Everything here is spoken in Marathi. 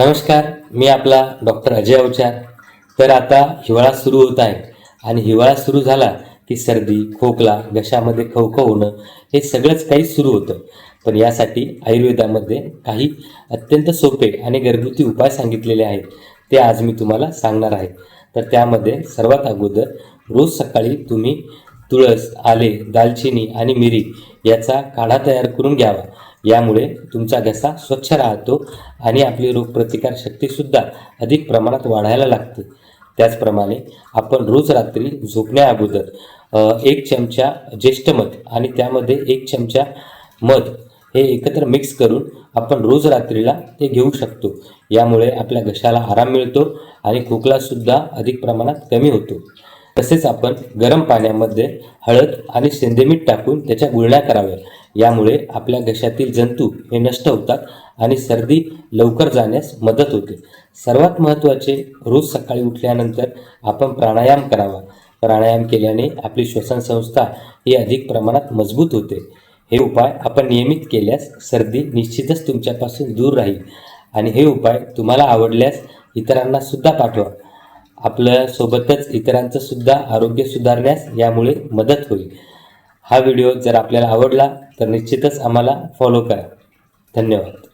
नमस्कार मी आपला डॉक्टर अजय अवचार. तर आता हिवाळा सुरू होत आहे आणि हिवाळा सुरू झाला की सर्दी खोकला घशामध्ये खवखव होणं हे सगळंच काही सुरू होतं. पण यासाठी आयुर्वेदामध्ये काही अत्यंत सोपे आणि घरगुती उपाय सांगितलेले आहेत ते आज मी तुम्हाला सांगणार आहे. तर त्यामध्ये सर्वात अगोदर रोज सकाळी तुम्ही तुळस आले दालचिनी आणि मिरी याचा काढा तयार करून घ्यावा. यामुळे तुमचा घसा स्वच्छ राहतो आणि आपली रोगप्रतिकार शक्तीसुद्धा अधिक प्रमाणात वाढायला लागते. त्याचप्रमाणे आपण रोज रात्री झोपण्या अगोदर एक चमचा ज्येष्ठ मध आणि त्यामध्ये एक चमचा मध हे एकत्र मिक्स करून आपण रोज रात्रीला ते घेऊ शकतो. यामुळे आपल्या घशाला आराम मिळतो आणि खोकलासुद्धा अधिक प्रमाणात कमी होतो. तसेच आपण गरम पाण्यामध्ये हळद आणि सेंदेमीठ टाकून त्याच्या गुळण्या कराव्या यामुळे आपल्या घशातील जंतू हे नष्ट होतात आणि सर्दी लवकर जाण्यास मदत होते. सर्वात महत्त्वाचे रोज सकाळी उठल्यानंतर आपण प्राणायाम करावा. प्राणायाम केल्याने आपली श्वसन संस्था ही अधिक प्रमाणात मजबूत होते. हे उपाय आपण नियमित केल्यास सर्दी निश्चितच तुमच्यापासून दूर राहील आणि हे उपाय तुम्हाला आवडल्यास इतरांना सुद्धा पाठवा. आपल्यासोबतच इतरांचं सुद्धा आरोग्य सुधारण्यास यामुळे मदत होईल. हा व्हिडिओ जर आपल्याला आवडला तर निश्चितच आम्हाला फॉलो करा. धन्यवाद.